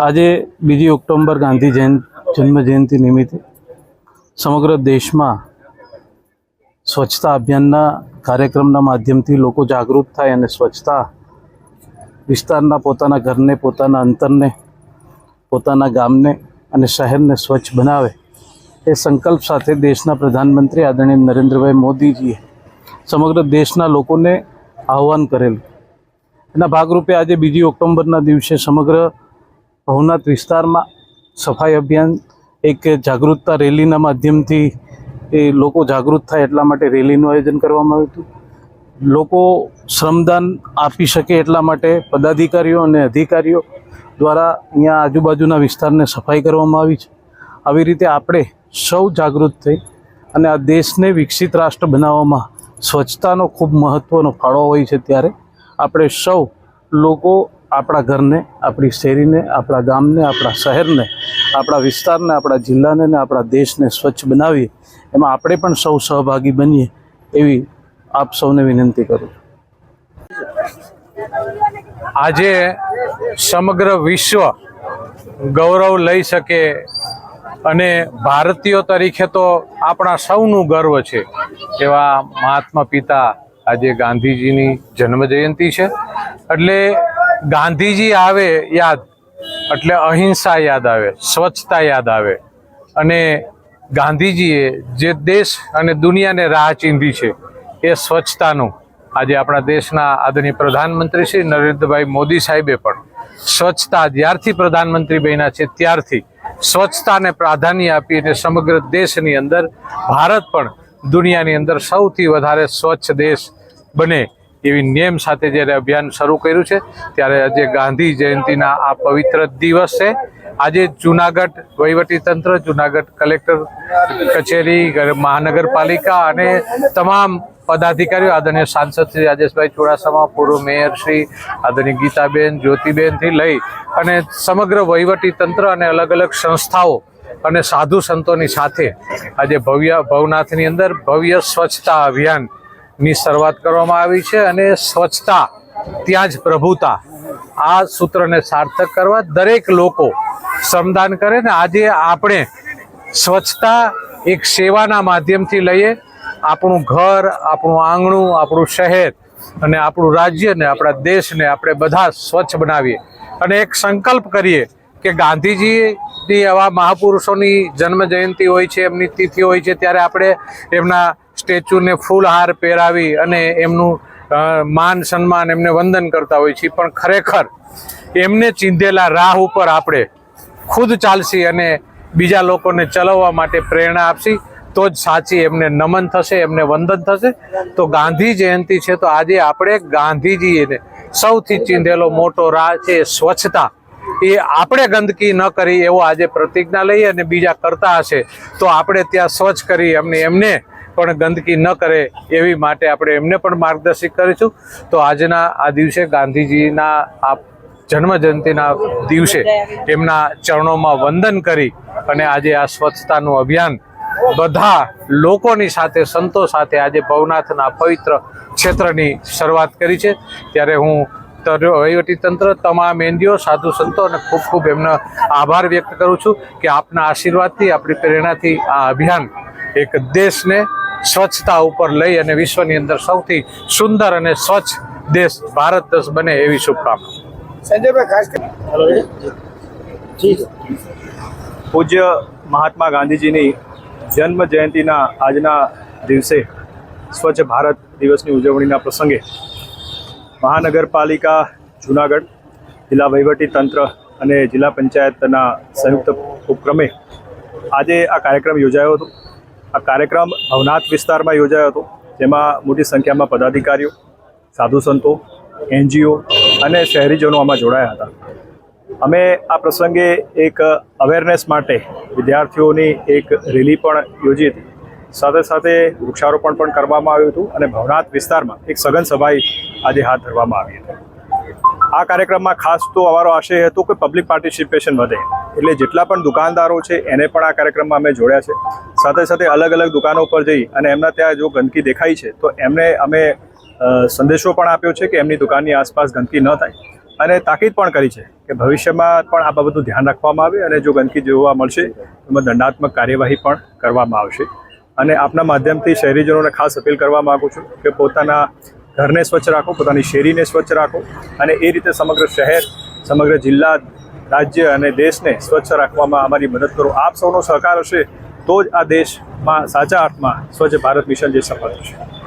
આજે બીજી ઓક્ટોબર ગાંધી જયંત જન્મ જયંતિ નિમિત્તે સમગ્ર દેશમાં સ્વચ્છતા અભિયાનના કાર્યક્રમના માધ્યમથી લોકો જાગૃત થાય અને સ્વચ્છતા વિસ્તારના પોતાના ઘરને, પોતાના અંતરને, પોતાના ગામને અને શહેરને સ્વચ્છ બનાવે એ સંકલ્પ સાથે દેશના પ્રધાનમંત્રી આદરણીય નરેન્દ્રભાઈ મોદીજીએ સમગ્ર દેશના લોકોને આહવાન કરેલું. એના ભાગરૂપે આજે બીજી ઓક્ટોબરના દિવસે સમગ્ર ભવનાથ વિસ્તારમાં સફાઈ અભિયાન એક જાગૃતતા રેલીના માધ્યમથી એ લોકો જાગૃત થાય એટલા માટે રેલીનું આયોજન કરવામાં આવ્યું હતું. લોકો શ્રમદાન આપી શકે એટલા માટે પદાધિકારીઓ અને અધિકારીઓ દ્વારા અહીંયા આજુબાજુના વિસ્તારને સફાઈ કરવામાં આવી છે. આવી રીતે આપણે સૌ જાગૃત થઈ અને આ દેશને વિકસિત રાષ્ટ્ર બનાવવામાં સ્વચ્છતાનો ખૂબ મહત્ત્વનો ફાળો હોય છે ત્યારે આપણે સૌ લોકો આપણા ઘરને, આપણી શેરીને, આપણા ગામને, આપણા શહેરને, આપણા વિસ્તારને, આપણા જિલ્લાને ને આપણા દેશને સ્વચ્છ બનાવીએ, એમાં આપણે પણ સૌ સહભાગી બનીએ, એવી આપ સૌને વિનંતી કરું આજે સમગ્ર વિશ્વ ગૌરવ લઈ શકે અને ભારતીયો તરીકે તો આપણા સૌનું ગર્વ છે. એવા મહાત્મા પિતા આજે ગાંધીજીની જન્મ જયંતિ છે. એટલે ગાંધીજી આવે યાદ, એટલે અહિંસા યાદ આવે, સ્વચ્છતા યાદ આવે. અને ગાંધીજીએ જે દેશ અને દુનિયાને રાહ ચીંધી છે, એ સ્વચ્છતાનું. આજે આપણા દેશના આદરણીય પ્રધાનમંત્રી શ્રી નરેન્દ્રભાઈ મોદી સાહેબે પણ સ્વચ્છતા જ્યારથી પ્રધાનમંત્રી બન્યા છે, ત્યારથી સ્વચ્છતાને પ્રાધાન્ય આપી અને સમગ્ર દેશની અંદર, ભારત પણ દુનિયાની અંદર સૌથી વધારે સ્વચ્છ દેશ બને. એવી નેમ સાથે જ્યારે અભિયાન શરૂ કર્યું છે, ત્યારે આજે ગાંધી જયંતિના આ પવિત્ર દિવસ છે. આજે જુનાગઢ વહીવટીતંત્ર જુનાગઢ કલેક્ટર કચેરી મહાનગરપાલિકા અને તમામ પદાધિકારીઓ, આદરણીય સાંસદ શ્રી રાજેશભાઈ ચુડાસમા, પૂર્વ મેયર શ્રી આદરણીય ગીતાબેન, જ્યોતિબેનથી લઈ અને સમગ્ર વહીવટી તંત્ર અને અલગ અલગ સંસ્થાઓ અને સાધુ સંતોની સાથે આજે ભવ્ય, ભવનાથની અંદર ભવ્ય સ્વચ્છતા અભિયાનની શરૂઆત કરવામાં આવી છે અને સ્વચ્છતા, ત્યાં જ પ્રભુતા. આ સૂત્રને સાર્થક કરવા દરેક લોકો શ્રમદાન કરે ને આજે આપણે સ્વચ્છતા એક સેવાના માધ્યમથી લઈએ. આપણું ઘર, આપણું આંગણું, આપણું શહેર અને આપણું રાજ્યને આપણા દેશને આપણે બધા સ્વચ્છ બનાવીએ. અને એક સંકલ્પ કરીએ કે ગાંધીજીની આવા મહાપુરુષોની જન્મ જયંતિ હોય છે, એમની તિથિ હોય છે, ત્યારે આપણે એમના સ્ટેચ્યુને ફૂલહાર પહેરાવી અને એમનું માન સન્માન એમને વંદન કરતા હોય છીએ પણ ખરેખર એમને ચીંધેલા રાહ ઉપર આપણે ખુદ ચાલશી અને બીજા લોકોને ચલાવવા માટે પ્રેરણા આપશી, તો જ સાચી એમને નમન થશે, એમને વંદન થશે. તો ગાંધી જયંતિ છે, તો આજે આપણે ગાંધીજીને સૌથી ચીંધેલો મોટો રાહ છે સ્વચ્છતા. એ આપણે ગંદકી ન કરી એવો આજે પ્રતિજ્ઞા લઈએ અને બીજા કરતા હશે, તો આપણે ત્યાં સ્વચ્છ કરી એમને એમને પણ ગંદકી ન કરે એવી માટે આપણે એમને પણ માર્ગદર્શિત કરીશું. તો આજના આ દિવસે ગાંધીજીના આ જન્મ જયંતિના દિવસે એમના ચરણોમાં વંદન કરી અને આજે આ સ્વચ્છતાનું અભિયાન બધા લોકોની સાથે, સંતો સાથે આજે ભવનાથના પવિત્ર ક્ષેત્રની શરૂઆત કરી છે. ત્યારે હું તંત્ર તમામ એનજીઓ, સાધુ સંતો અને ખૂબ ખૂબ એમનો આભાર વ્યક્ત કરું છું કે આપના આશીર્વાદથી, આપણી પ્રેરણાથી આ અભિયાન એક દેશને સ્વચ્છતા ઉપર લઈ અને વિશ્વની અંદર સૌથી સુંદર અને સ્વચ્છ દેશ ભારત દેશ બને એવી શુભકામના. સંજયભાઈ ખાસ કરી. પૂજ્ય મહાત્મા ગાંધીજીની જન્મ જયંતિના આજના દિવસે સ્વચ્છ ભારત દિવસની ઉજવણીના પ્રસંગે મહાનગરપાલિકા જુનાગઢ જિલ્લા વહીવટી તંત્ર અને જિલ્લા પંચાયતના સંયુક્ત ઉપક્રમે આજે આ કાર્યક્રમ યોજાયો હતો. આ કાર્યક્રમ ભવનાથ વિસ્તારમાં યોજાયો હતો, જેમાં મોટી સંખ્યામાં પદાધિકારીઓ, સાધુ સંતો, એનજીઓ અને શહેરીજનો આમાં જોડાયા હતા. અમે આ પ્રસંગે એક અવેરનેસ માટે વિદ્યાર્થીઓની એક રેલી પણ યોજી હતી. સાથે સાથે વૃક્ષારોપણ પણ કરવામાં આવ્યું હતું અને ભવનાથ વિસ્તારમાં એક સઘન સભાઈ આજે હાથ ધરવામાં આવી હતી. આ કાર્યક્રમમાં ખાસ તો અમારો આશય હતો કે પબ્લિક પાર્ટિસિપેશન વધે. એટલે જેટલા પણ દુકાનદારો છે, એને પણ આ કાર્યક્રમમાં અમે જોડ્યા છે. સાથે સાથે અલગ અલગ દુકાનો પર જઈ અને એમના ત્યાં જો ગંદકી દેખાય છે, તો એમને અમે સંદેશો પણ આપ્યો છે કે એમની દુકાનની આસપાસ ગંદકી ન થાય. અને તાકીદ પણ કરી છે કે ભવિષ્યમાં પણ આ બાબતનું ધ્યાન રાખવામાં આવે અને જો ગંદકી જોવા મળશે એમાં દંડાત્મક કાર્યવાહી પણ કરવામાં આવશે. અને આપના માધ્યમથી શહેરીજનોને ખાસ અપીલ કરવા માગું છું કે પોતાના ઘરને સ્વચ્છ રાખો, પોતાની શેરીને સ્વચ્છ રાખો અને એ રીતે સમગ્ર શહેર, સમગ્ર જિલ્લા રાજ્ય અને દેશને સ્વચ્છ રાખવામાં અમારી મદદ કરો. આપ સૌનો સહકાર હશે તો જ આ દેશમાં સાચા અર્થમાં સ્વચ્છ ભારત મિશન જે સફળ થશે.